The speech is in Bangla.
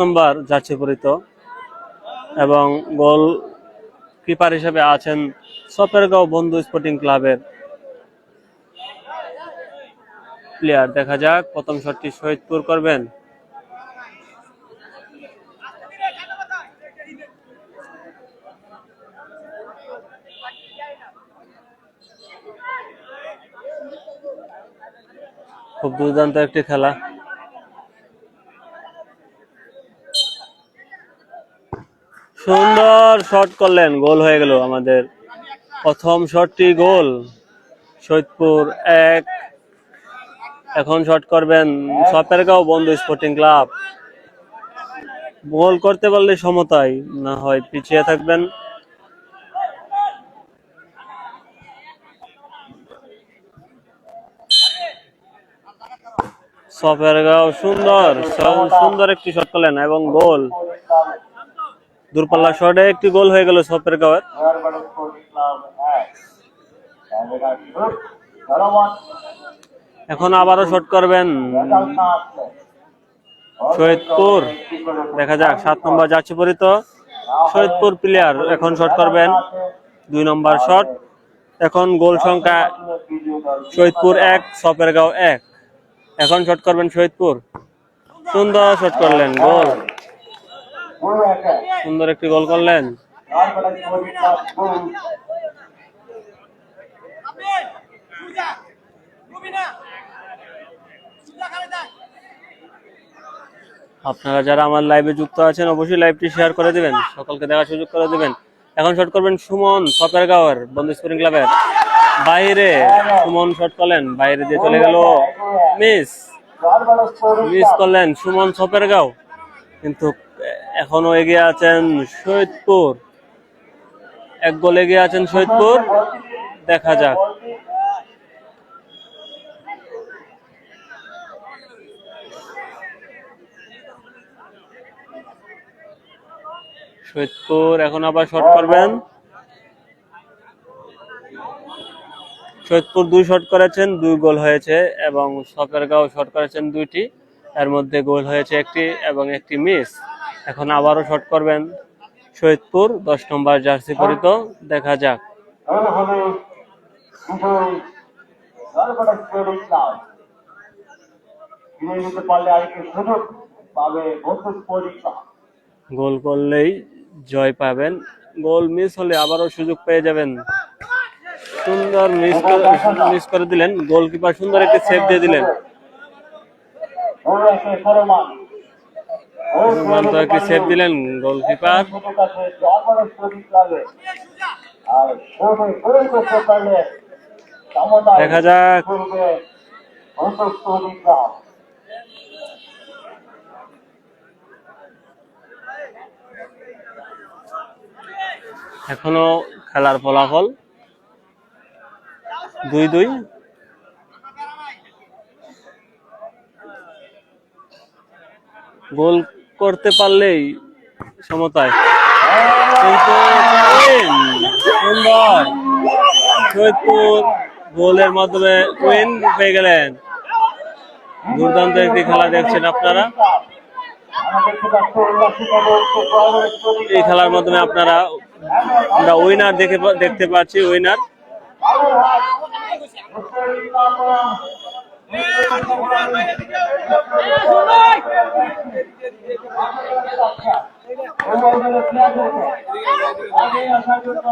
নম্বর যাচ্ছে পরিত এবং গোল কিপার হিসেবে আছেন সপেরগাঁও বন্ধু স্পোর্টিং ক্লাবের প্লেয়ার দেখা যাক, প্রথম শটটি শহীদপুর করবেন। খুব দুর্দান্ত একটি খেলা। সুন্দর শট করলেন, গোল হয়ে গেল আমাদের। প্রথম শটটি গোল সৈয়দপুর এক। এখন শট করবেন সপেরগাঁও বন্ধু স্পোর্টিং ক্লাব গোল করতে পারলে সমতায় না হয় পিছিয়ে থাকবেন। সপেরগাঁও সুন্দর সুন্দর একটি শট করলেন এবং গোল। দূরপাল্লা শটে একটি গোল হয়ে গেল সপেরগাঁওয়ের এখন আবারও শট করবেন শহীদপুর। দেখা যাক, সাত নম্বর যাচ্ছে পরিত। শহীদপুর প্লেয়ার এখন শট করবেন। দুই নম্বর শট। এখন গোল সংখ্যা শহীদপুর এক সপেরগাঁও এক। এখন শট করবেন শহীদপুর। সুন্দর শট করলেন, গোল। সুন্দর একটি গোল করলেন। আপনারা যারা আমার লাইভে যুক্ত আছেন, অবশ্যই লাইভটি শেয়ার করে দিবেন, সকলকে দেখার সুযোগ করে দিবেন। এখন শট করবেন সুমন সপেরগাঁওয়ের বন্ধু স্পোর্টিং ক্লাবের বাইরে সুমন শট করলেন, বাইরে দিয়ে চলে গেল মিস। মিস করলেন সুমন সপেরগাঁও কিন্তু এখনও এগিয়ে আছেন শহীদপুর এক গোল এগিয়ে আছেন শহীদপুর দেখা যাক। শহীদপুর এখন আবার শট করবেন। শহীদপুর দুই শট করেছেন, দুই গোল হয়েছে এবং সপেরগাঁও শট করেছেন দুইটি। এর মধ্যে গোল হয়েছে একটি এবং একটি মিস। এখন আবারও শট করবেন শহীদপুর, দশ নম্বর জার্সি পরিত। দেখা যাক। গোল করলেই জয় পাবেন। গোল মিস হলে আবারও সুযোগ পেয়ে যাবেন। সুন্দর মিস করে দিলেন। গোলকিপার সুন্দর একটি সেভ দিয়ে দিলেন। একটি সেভ দিলেন গোলকিপার। দেখা যাক। এখনও খেলার ফলাফল দুই দুই। গোল করতে পারলেই সমতায়। কিন্তু সুন্দর সৈয়দপুর মাধ্যমে উইন পেয়ে গেলেন। দুর্দান্ত একটি খেলা দেখছেন আপনারা। এই খেলার মাধ্যমে আপনারা, আমরা উইনার দেখে দেখতে পাচ্ছি উইনার আগে আসার জন্য